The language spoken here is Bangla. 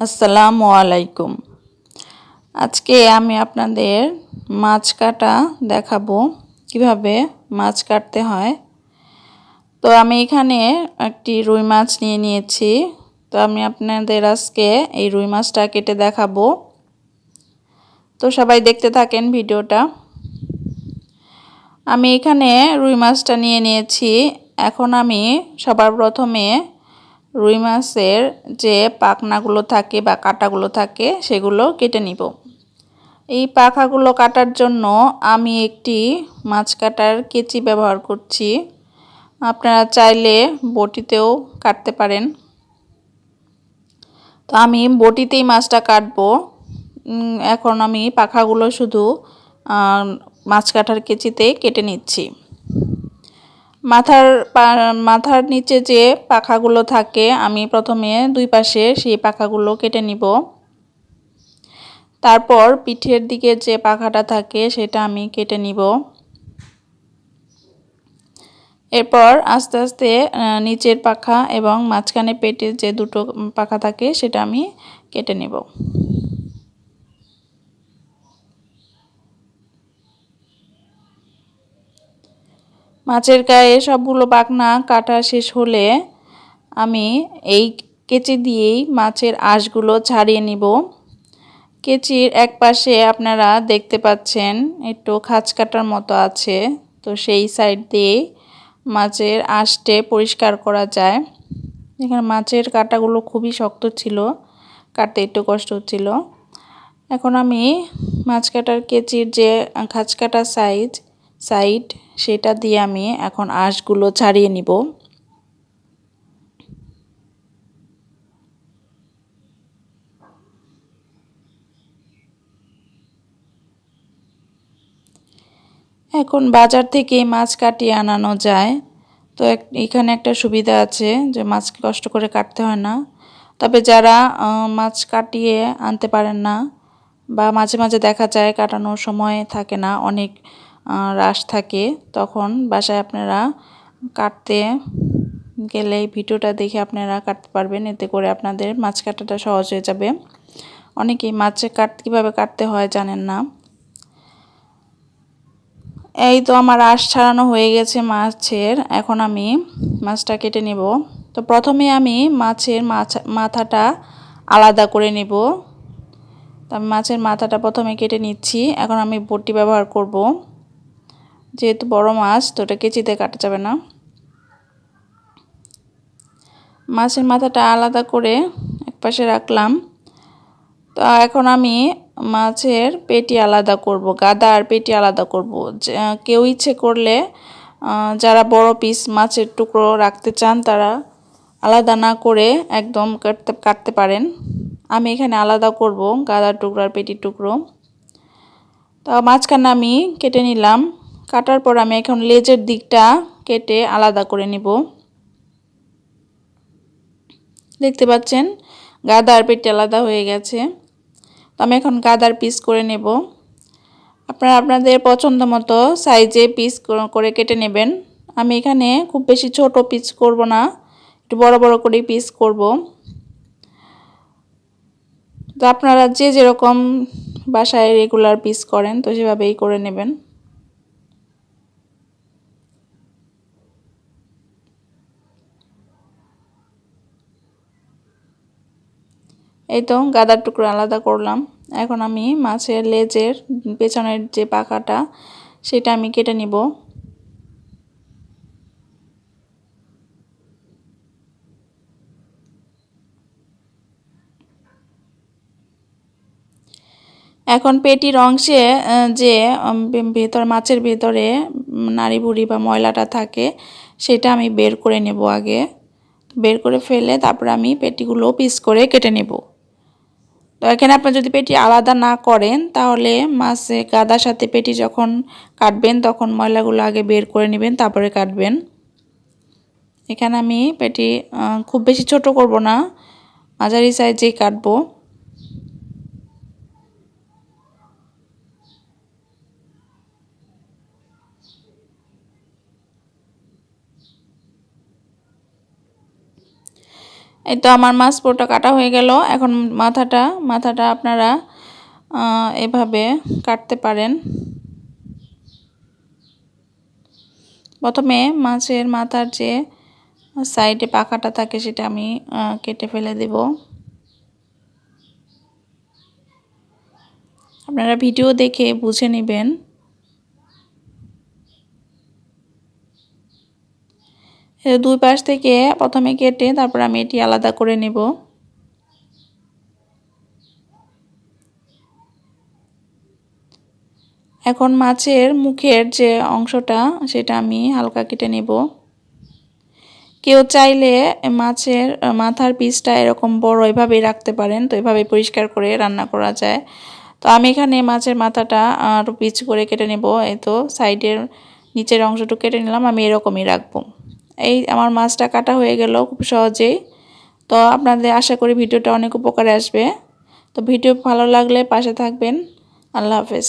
আসসালামু আলাইকুম। আজকে আমি আপনাদের মাছ কাটা দেখাবো, কীভাবে মাছ কাটতে হয়। তো আমি এখানে একটি রুই মাছ নিয়ে নিয়েছি। তো আমি আপনাদের আজকে এই রুই মাছটা কেটে দেখাবো। তো সবাই দেখতে থাকেন ভিডিওটা। আমি এখানে রুই মাছটা নিয়ে নিয়েছি। এখন আমি সবার প্রথমে রুই মাছের যে পাখনাগুলো থাকে বা কাটাগুলো থাকে, সেগুলো কেটে নিব। এই পাখাগুলো কাটার জন্য আমি একটি মাছ কাটার কেচি ব্যবহার করছি। আপনারা চাইলে বটিতেও কাটতে পারেন। তো আমি বটিতেই মাছটা কাটবো। এখন আমি পাখাগুলো শুধু মাছ কাটার কেচিতে কেটে নিচ্ছি। মাথার মাথার নিচে যে পাখাগুলো থাকে, আমি প্রথমে দুই পাশে সেই পাখাগুলো কেটে নিব। তারপর পিঠের দিকে যে পাখাটা থাকে, সেটা আমি কেটে নিব। এরপর আস্তে আস্তে নিচের পাখা এবং মাঝখানে পেটের যে দুটো পাখা থাকে, সেটা আমি কেটে নেব। মাছের গায়ে সবগুলো পাখনা কাটা শেষ হলে আমি এই কেচি দিয়েই মাছের আঁশগুলো ছাড়িয়ে নিব। কেচির এক পাশে আপনারা দেখতে পাচ্ছেন একটু খাঁচ কাটার মতো আছে, তো সেই সাইড দিয়ে মাছের আঁশটে পরিষ্কার করা যায়। এখানে মাছের কাটাগুলো খুবই শক্ত ছিল, কাটতে একটু কষ্ট হচ্ছিল। এখন আমি মাছ কাটার কেচির যে খাঁচ কাটার সাইজ সাইড, সেটা দিয়ে আমি এখন আঁশগুলো ছাড়িয়ে নিব। এখন বাজার থেকে মাছ কাটিয়ে আনানো যায়। তো এখানে একটা সুবিধা আছে যে মাছ কষ্ট করে কাটতে হয় না। তবে যারা মাছ কাটিয়ে আনতে পারেন না বা মাঝে মাঝে দেখা যায় কাটানোর সময় থাকে না, অনেক রাশ থাকে, তখন বাসায় আপনারা কাটতে গেলে এই ভিডিওটা দেখে আপনারা কাটতে পারবেন। এতে করে আপনাদের মাছ কাটাটা সহজ হয়ে যাবে। অনেকেই মাছে কাট, কীভাবে কাটতে হয় জানেন না। এই তো আমার আঁশ ছাড়ানো হয়ে গেছে মাছের। এখন আমি মাছটা কেটে নেব। তো প্রথমে আমি মাছের মাথাটা আলাদা করে নেব। তো আমি মাছের মাথাটা প্রথমে কেটে নিচ্ছি। এখন আমি বটি ব্যবহার করব। যেহেতু বড় মাছ, তো ওটা কেচিতে কাটা যাবে না। মাছের মাথাটা আলাদা করে একপাশে রাখলাম। তো এখন আমি মাছের পেটি আলাদা করব, গাদা আর পেটি আলাদা করব। কেউ ইচ্ছে করলে যারা বড় পিস মাছের টুকরো রাখতে চান, তারা আলাদা না করে একদম কাটতে কাটতে পারেন। আমি এখানে আলাদা করব গাদার টুকরো আর পেটির টুকরো। তা মাঝখানে আমি কেটে নিলাম। কাটার পর আমি এখন লেজের দিকটা কেটে আলাদা করে নিব। দেখতে পাচ্ছেন, গাদার পেটি আলাদা হয়ে গেছে। তো আমি এখন গাদার পিস করে নেব। আপনারা আপনাদের পছন্দ মতো সাইজে পিস করে কেটে নেবেন। আমি এখানে খুব বেশি ছোট পিস করব না, একটু বড় বড় করে পিস করব। তো আপনারা যে যেরকম বাসায় রেগুলার পিস করেন, তো সেভাবেই করে নেবেন। এই তো গাদার টুকরো আলাদা করলাম। এখন আমি মাছের লেজের পেছনের যে পাকাটা সেটা আমি কেটে নিব। এখন পেটির অংশে যে ভেতর, মাছের ভেতরে নাড়ি বুড়ি বা ময়লাটা থাকে, সেটা আমি বের করে নেব আগে। বের করে ফেলে তারপর আমি পেটিগুলো পিস করে কেটে নেব। তো এখানে আপনি যদি পেটি আলাদা না করেন, তাহলে মাছে গাদার সাথে পেটি যখন কাটবেন, তখন ময়লাগুলো আগে বের করে নেবেন, তারপরে কাটবেন। এখানে আমি পেটি খুব বেশি ছোট করব না। মাঝারি সাইজেই কাটবো। এই তো আমার মাছ পুরোটা কাটা হয়ে গেল। এখন মাথাটা মাথাটা আপনারা এভাবে কাটতে পারেন। প্রথমে মাছের মাথার যে সাইডে পাখাটা থাকে সেটা আমি কেটে ফেলে দেব। আপনারা ভিডিও দেখে বুঝে নেবেন। দুই পাশ থেকে প্রথমে কেটে তারপর আমি এটি আলাদা করে নেব। এখন মাছের মুখের যে অংশটা, সেটা আমি হালকা কেটে নেব। কেউ চাইলে মাছের মাথার পিসটা এরকম বড় এভাবেই রাখতে পারেন, তো এভাবে পরিষ্কার করে রান্না করা যায়। তো আমি এখানে মাছের মাথাটা আর পিচ করে কেটে নেব, এই তো সাইডের নিচের অংশটুকু কেটে নিলাম, আমি এরকমই রাখব। এই আমার মাছটা কাটা হয়ে গেল খুব সহজেই। তো আপনাদের আশা করি ভিডিওটা অনেক উপকারে আসবে। তো ভিডিও ভালো লাগলে পাশে থাকবেন। আল্লাহ হাফেজ।